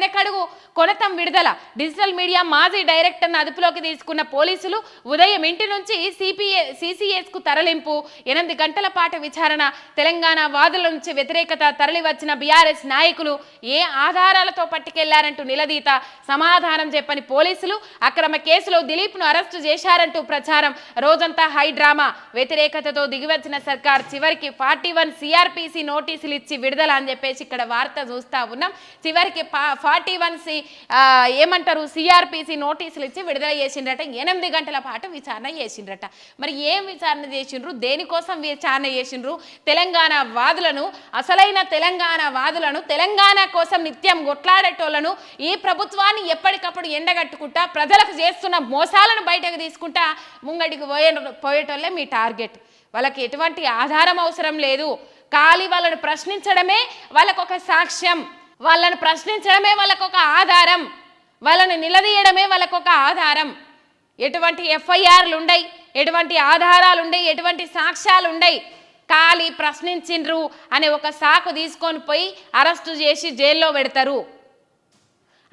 వెనకడుగు. కొనతం విడుదల. Digital media మాజీ డైరెక్టర్ను అదుపులోకి తీసుకున్న పోలీసులు ఉదయం ఇంటి నుంచి సిపిఏ సిసిఎస్కు తరలింపు. ఎనిమిది గంటల పాటు విచారణ. తెలంగాణ వాదుల నుంచి వ్యతిరేకత తరలివచ్చిన బీఆర్ఎస్ నాయకులు ఏ ఆధారాలతో పట్టుకెళ్ళారంటూ నిలదీత. సమాధానం చెప్పని పోలీసులు అక్రమ కేసులో దిలీప్ను అరెస్టు చేశారంటూ ప్రచారం. రోజంతా హై డ్రామా. వ్యతిరేకతతో దిగివచ్చిన సర్కార్ చివరికి ఫార్టీ వన్ సిఆర్పిసి నోటీసులు ఇచ్చి విడుదల అని చెప్పేసి ఇక్కడ వార్త చూస్తా ఉన్నాం. చివరికి ఫార్టీ వన్ సి ఏమంటారు సిఆర్పిసి నోటీసులు ఇచ్చి విడుదల చేసిండ్రట. ఎనిమిది గంటల పాటు విచారణ చేసిండ్రట. మరి ఏం విచారణ చేసిండ్రు? దేనికోసం విచారణ చేసిండ్రు? తెలంగాణ వాదులను అసలైన తెలంగాణ వాదులను తెలంగాణ కోసం నిత్యం కొట్లాడేటోళ్ళను ఈ ప్రభుత్వాన్ని ఎప్పటికప్పుడు ఎండగట్టుకుంటా ప్రజలకు చేస్తున్న మోసాలను బయటకు తీసుకుంటా ముంగడికి పోయే పోయేటోళ్ళే మీ టార్గెట్. వాళ్ళకి ఎటువంటి ఆధారం అవసరం లేదు. ఖాళీ వాళ్ళను ప్రశ్నించడమే వాళ్ళకు ఒక సాక్ష్యం. వాళ్ళని ప్రశ్నించడమే వాళ్ళకు ఒక ఆధారం. వాళ్ళని నిలదీయడమే వాళ్ళకు ఒక ఆధారం. ఎటువంటి ఎఫ్ఐఆర్లు ఉండయి ఎటువంటి ఆధారాలు ఉండయి ఎటువంటి సాక్ష్యాలు ఉండయి. ఖాళీ ప్రశ్నించిండ్రు అనే ఒక సాకు తీసుకొని పోయి అరెస్టు చేసి జైల్లో పెడతారు.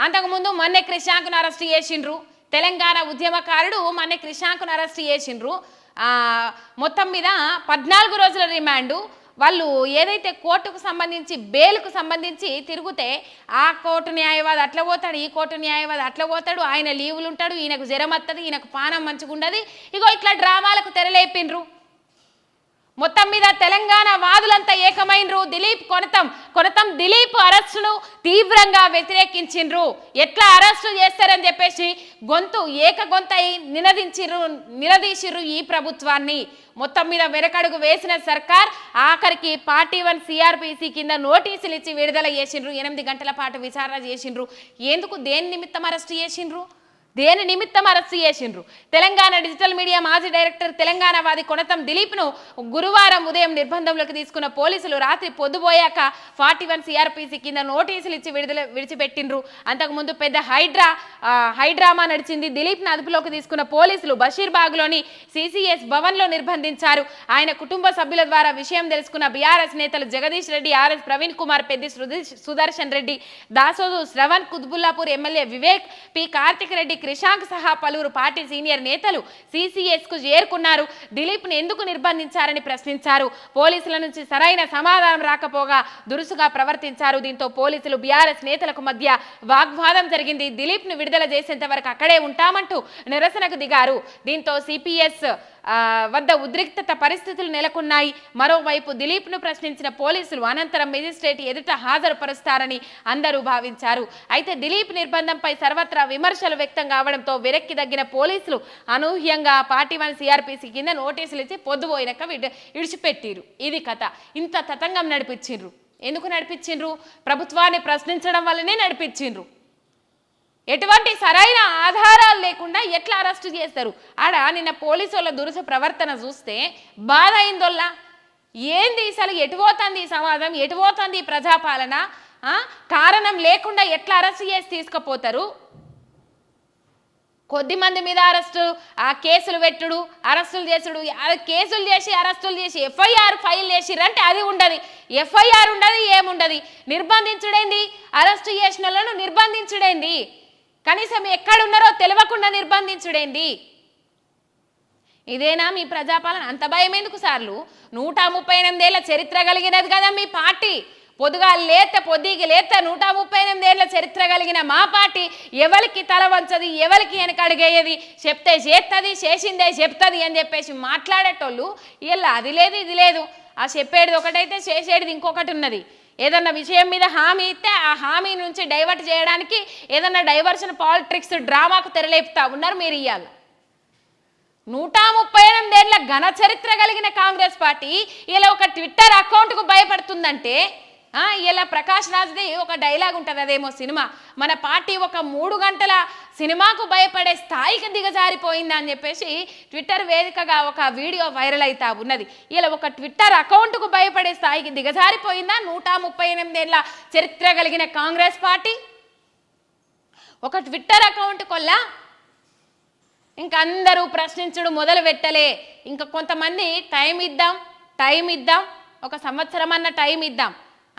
అంతకుముందు మొన్నే క్రిషాంకును అరెస్ట్ చేసిండ్రు. తెలంగాణ ఉద్యమకారుడు మొన్నే క్రిషాంకును అరెస్ట్ చేసిండ్రు. మొత్తం మీద పద్నాలుగు రోజుల రిమాండు. వాళ్ళు ఏదైతే కోర్టుకు సంబంధించి బెయిల్కు సంబంధించి తిరిగితే ఆ కోర్టు న్యాయవాది అట్లా పోతాడు ఈ కోర్టు న్యాయవాది అట్లా పోతాడు ఆయన లీవులు ఉంటాడు ఈయనకు జ్వరం వస్తుంది ఈయనకు పానం మంచిగా ఉండదు ఇగో ఇట్లా డ్రామాలకు తెరలేపిండ్రు. మొత్తం మీద తెలంగాణ వాదులంతా ఏకమైనరు దిలీప్ కొనతం కొనతం దిలీప్ అరెస్టును తీవ్రంగా వ్యతిరేకించిండ్రు. ఎట్లా అరెస్టు చేస్తారని చెప్పేసి గొంతు ఏక గొంతై నినదించిర్రు నిలదీసిర్రు ఈ ప్రభుత్వాన్ని. మొత్తం మీద వెనకడుగు వేసిన సర్కార్ ఆఖరికి పార్టీ వన్ సిఆర్పిసి కింద నోటీసులు ఇచ్చి విడుదల చేసిండ్రు. ఎనిమిది గంటల పాటు విచారణ చేసిండ్రు. ఎందుకు దేని నిమిత్తం అరెస్ట్ చేసిండ్రు? దేని నిమిత్తం అరెస్ట్ చేసిండ్రు? తెలంగాణ డిజిటల్ మీడియా మాజీ డైరెక్టర్ తెలంగాణ వాది కొనతం దిలీప్ను గురువారం ఉదయం నిర్బంధంలోకి తీసుకున్న పోలీసులు రాత్రి పొద్దుపోయాక ఫార్టీ వన్ సిఆర్పిసి కింద నోటీసులు ఇచ్చి విడుదల విడిచిపెట్టిండ్రు. అంతకుముందు పెద్ద హైడ్రా హైడ్రామా నడిచింది. దిలీప్ను అదుపులోకి తీసుకున్న పోలీసులు బషీర్బాగ్లోని సిసిఎస్ భవన్లో నిర్బంధించారు. ఆయన కుటుంబ సభ్యుల ద్వారా విషయం తెలుసుకున్న బీఆర్ఎస్ నేతలు Jagadish Reddy RS Praveen Kumar Peddi Sudarshan Reddy Dasoju Sravan Quthbullapur MLA Vivek P Karthik Reddy Krishank సహా పలువురు పార్టీ సీనియర్ నేతలు సీసీఎస్కు కు చేరుకున్నారు. దిలీప్ను ఎందుకు నిర్బంధించారని ప్రశ్నించారు. పోలీసుల నుంచి సరైన సమాధానం రాకపోగా దురుసుగా ప్రవర్తించారు. దీంతో పోలీసులు బీఆర్ఎస్ నేతలకు మధ్య వాగ్వాదం జరిగింది. దిలీప్ను విడుదల చేసేంత వరకు అక్కడే ఉంటామంటూ నిరసనకు దిగారు. దీంతో సిపిఎస్ వద్ద ఉద్రిక్తత పరిస్థితులు నెలకొన్నాయి. మరోవైపు దిలీప్ను ప్రశ్నించిన పోలీసులు అనంతరం మెజిస్ట్రేట్ ఎదుట హాజరుపరుస్తారని అందరూ భావించారు. అయితే దిలీప్ నిర్బంధంపై సర్వత్రా విమర్శలు వ్యక్తం కావడంతో వెరక్కి తగ్గిన పోలీసులు అనూహ్యంగా పార్టీ వన్ సిఆర్పిసి కింద నోటీసులు ఇచ్చి పొద్దుపోయినాక విడి విడిచిపెట్టిరు ఇది కథ. ఇంత తతంగం నడిపించిండ్రు ఎందుకు నడిపించిండ్రు ప్రభుత్వాన్ని ప్రశ్నించడం వల్లనే నడిపించిండ్రు ఎటువంటి సరైన ఆధారాలు లేకుండా ఎట్లా అరెస్టు చేస్తారు? ఆడ నిన్న పోలీసు వాళ్ళ దురుస ప్రవర్తన చూస్తే బాధ అయిందోల్లా? ఏంది అసలు ఎటుపోతుంది సమాజం? ఎటుపోతుంది ప్రజాపాలన? కారణం లేకుండా ఎట్లా అరెస్ట్ చేసి తీసుకుపోతారు? కొద్ది మంది మీద అరెస్టు ఆ కేసులు పెట్టుడు అరెస్టులు చేసుడు కేసులు చేసి అరెస్టులు చేసి ఎఫ్ఐఆర్ ఫైల్ చేసిరంటే అది ఉండదు. ఎఫ్ఐఆర్ ఉండదు ఏముండదు. నిర్బంధించుడేంది? అరెస్టు చేసిన వాళ్ళను నిర్బంధించుడేంది? కనీసం ఎక్కడున్నారో తెలియకుండా నిర్బంధించుడేంది? ఇదేనా మీ ప్రజాపాలన? అంత భయం ఎందుకు సార్లు? నూట ముప్పై ఎనిమిదేళ్ళ చరిత్ర కలిగినది కదా మీ పార్టీ. పొదుగా లేత పొద్దికి లేత నూట ముప్పై ఎనిమిదేళ్ళ చరిత్ర కలిగిన మా పార్టీ ఎవరికి తల వంచది ఎవరికి వెనక అడిగేయది చెప్తే చేస్తుంది చేసిందే చెప్తుంది అని చెప్పేసి మాట్లాడేటోళ్ళు ఇలా అది లేదు ఇది లేదు. ఆ చెప్పేది ఒకటైతే చేసేది ఇంకొకటి ఉన్నది. ఏదన్నా విషయం మీద హామీ ఇస్తే ఆ హామీ నుంచి డైవర్ట్ చేయడానికి ఏదన్నా డైవర్షన్ పాలిటిక్స్ డ్రామాకు తెరలేపుతా ఉన్నారు మీరు ఇవాళ నూట ముప్పై ఎనిమిదేళ్ళ ఘన చరిత్ర కలిగిన కాంగ్రెస్ పార్టీ ఇలా ఒక ట్విట్టర్ అకౌంట్కు భయపడుతుందంటే ఇలా ప్రకాష్ రాజ్ది ఒక డైలాగ్ ఉంటుంది అదేమో సినిమా. మన పార్టీ ఒక మూడు గంటల సినిమాకు భయపడే స్థాయికి దిగజారిపోయిందా అని చెప్పేసి ట్విట్టర్ వేదికగా ఒక వీడియో వైరల్ అవుతా ఉన్నది. ఇలా ఒక ట్విట్టర్ అకౌంట్కు భయపడే స్థాయికి దిగజారిపోయిందా? నూట ముప్పై ఎనిమిదేళ్ళ చరిత్ర కలిగిన కాంగ్రెస్ పార్టీ? ఒక ట్విట్టర్ అకౌంట్ కొల్లా? ఇంకందరూ అందరూ ప్రశ్నించుడు మొదలు పెట్టలే. ఇంకా కొంతమంది టైం ఇద్దాం టైం ఇద్దాం ఒక సంవత్సరం అన్న టైం ఇద్దాం.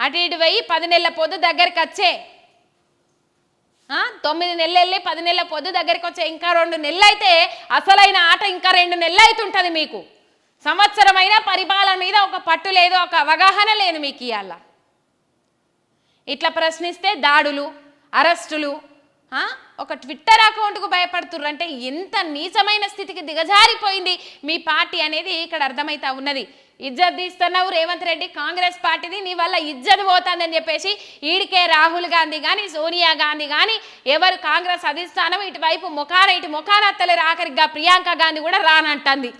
అటు ఇటు పోయి పది నెలల పొద్దు దగ్గరికి వచ్చే. తొమ్మిది నెలలు వెళ్ళి పది నెలల పొద్దు దగ్గరికి వచ్చే. ఇంకా రెండు నెలలు అయితే అసలైన ఆట ఇంకా రెండు నెలలు అవుతుంటుంది మీకు. సంవత్సరమైన పరిపాలన మీద ఒక పట్టు లేదు ఒక అవగాహన లేదు మీకు ఇవాళ ఇట్లా ప్రశ్నిస్తే దాడులు అరెస్టులు ఒక ట్విట్టర్ అకౌంట్కు భయపడుతుర్రు అంటే ఎంత నీచమైన స్థితికి దిగజారిపోయింది మీ పార్టీ అనేది ఇక్కడ అర్థమైతా ఉన్నది. ఇజ్జత్ తీస్తున్నావు రేవంత్ రెడ్డి కాంగ్రెస్ పార్టీది నీ వల్ల ఇజ్జత్ పోతుందని చెప్పేసి ఈడికే రాహుల్ గాంధీ కానీ సోనియా గాంధీ కానీ ఎవరు కాంగ్రెస్ అధిష్టానం ఇటువైపు ముఖాన ఇటు ముఖాన అత్తలేరు. ఆఖరిగా ప్రియాంక గాంధీ కూడా రానంటుంది.